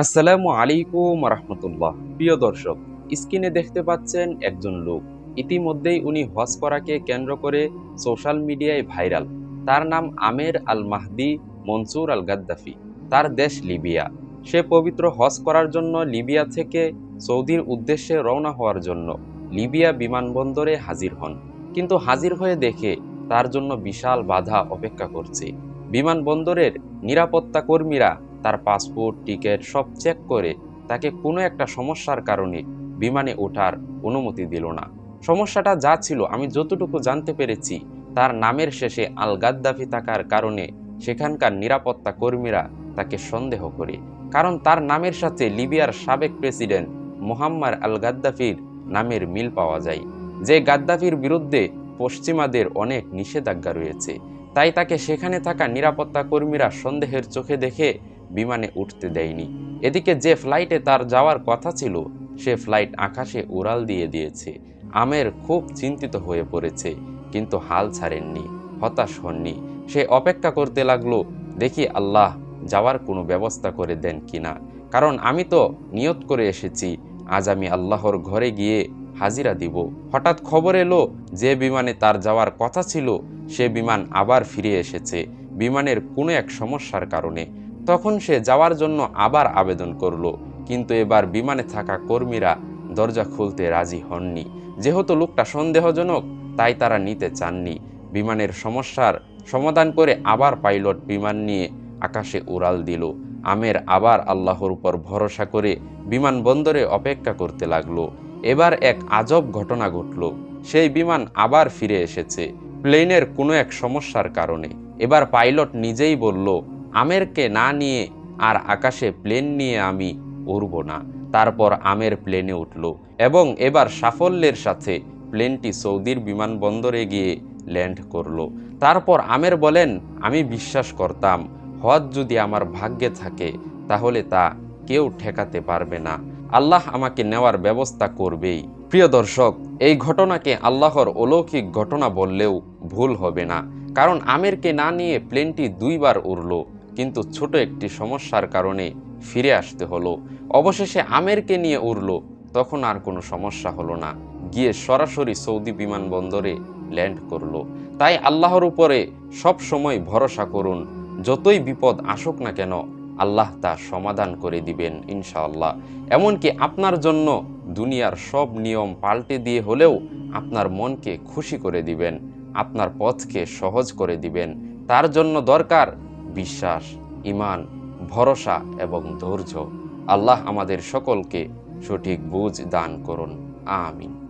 আসসালামু আলাইকুম রহমতুল্লাহ। প্রিয় দর্শক, স্ক্রিনে দেখতে পাচ্ছেন একজন লোক। ইতিমধ্যেই উনি হজ করাকে কেন্দ্র করে সোশ্যাল মিডিয়ায় ভাইরাল। তার নাম Amer Al Mahdi Mansour Al Gaddafi তার দেশ লিবিয়া। সে পবিত্র হজ করার জন্য লিবিয়া থেকে সৌদির উদ্দেশ্যে রওনা হওয়ার জন্য লিবিয়া বিমানবন্দরে হাজির হন। কিন্তু হাজির হয়ে দেখে তার জন্য বিশাল বাধা অপেক্ষা করছে। বিমানবন্দরের নিরাপত্তা কর্মীরা তার পাসপোর্ট, টিকিট সব চেক করে তাকে কোনো একটা সমস্যার কারণে বিমানে ওঠার অনুমতি দিল না। সমস্যাটা যা ছিল, আমি যতটুকু জানতে পেরেছি, তার নামের শেষে আল গাদ্দাফি থাকার কারণে সেখানকার নিরাপত্তা কর্মীরা তাকে সন্দেহ করে। কারণ তার নামের সাথে লিবিয়ার সাবেক প্রেসিডেন্ট মোহাম্মদ আল গাদ্দাফির নামের মিল পাওয়া যায়। যে গাদ্দাফির বিরুদ্ধে পশ্চিমাদের অনেক নিষেধাজ্ঞা রয়েছে। তাই তাকে সেখানে থাকা নিরাপত্তা কর্মীরা সন্দেহের চোখে দেখে বিমানে উঠতে দেয়নি। এদিকে যে ফ্লাইটে তার যাওয়ার কথা ছিল, সে ফ্লাইট আকাশে উড়াল দিয়ে দিয়েছে। আমের খুব চিন্তিত হয়ে পড়েছে, কিন্তু হাল ছাড়েননি, হতাশ হননি। সে অপেক্ষা করতে লাগল, দেখি আল্লাহ যাওয়ার কোনো ব্যবস্থা করে দেন কিনা। কারণ আমি তো নিয়ত করে এসেছি, আজ আমি আল্লাহর ঘরে গিয়ে হাজিরা দিব। হঠাৎ খবর এলো যে বিমানে তার যাওয়ার কথা ছিল, সে বিমান আবার ফিরে এসেছে, বিমানের কোনো এক সমস্যার কারণে। তখন সে যাওয়ার জন্য আবার আবেদন করল, কিন্তু এবার বিমানে থাকা কর্মীরা দরজা খুলতে রাজি হননি। যেহেতু লোকটা সন্দেহজনক, তাই তারা নিতে চাননি। বিমানের সমস্যার সমাধান করে আবার পাইলট বিমান নিয়ে আকাশে উড়াল দিল। আমের আবার আল্লাহর উপর ভরসা করে বিমানবন্দরে অপেক্ষা করতে লাগল। এবার এক আজব ঘটনা ঘটল। সেই বিমান আবার ফিরে এসেছে। প্লেনের কোনো এক সমস্যার কারণে। এবার পাইলট নিজেই বলল, আমেরকে না নিয়ে আর আকাশে প্লেন নিয়ে আমি উড়ব না। তারপর আমের প্লেনে উঠল এবং এবার সাফল্যের সাথে প্লেনটি সৌদির বিমানবন্দরে গিয়ে ল্যান্ড করল। তারপর আমের বলেন, আমি বিশ্বাস করতাম, হজ যদি আমার ভাগ্যে থাকে, তাহলে তা কেউ ঠেকাতে পারবে না। আল্লাহ আমাকে নেওয়ার ব্যবস্থা করবেই। প্রিয় দর্শক, এই ঘটনাকে আল্লাহর অলৌকিক ঘটনা বললেও ভুল হবে না। কারণ আমেরকে না নিয়ে প্লেনটি দুইবার উড়ল, কিন্তু ছোট একটি সমস্যার কারণে ফিরে আসতে হলো। অবশেষে আমেরকে নিয়ে উড়ল, তখন আর কোনো সমস্যা হলো না। গিয়ে সরাসরি সৌদি বিমানবন্দরে ল্যান্ড করল। তাই আল্লাহর উপরে সব সময় ভরসা করুন, যতই বিপদ আসুক না কেন আল্লাহ তা সমাধান করে দিবেন, ইনশাআল্লাহ। এমনকি আপনার জন্য দুনিয়ার সব নিয়ম পাল্টে দিয়ে হলেও আপনার মনকে খুশি করে দিবেন, আপনার পথকে সহজ করে দিবেন। তার জন্য দরকার বিশ্বাস ইমান ভরসা এবং ধৈর্য। আল্লাহ আমাদের সকলকে সঠিক বুঝ দান করুন। আমিন।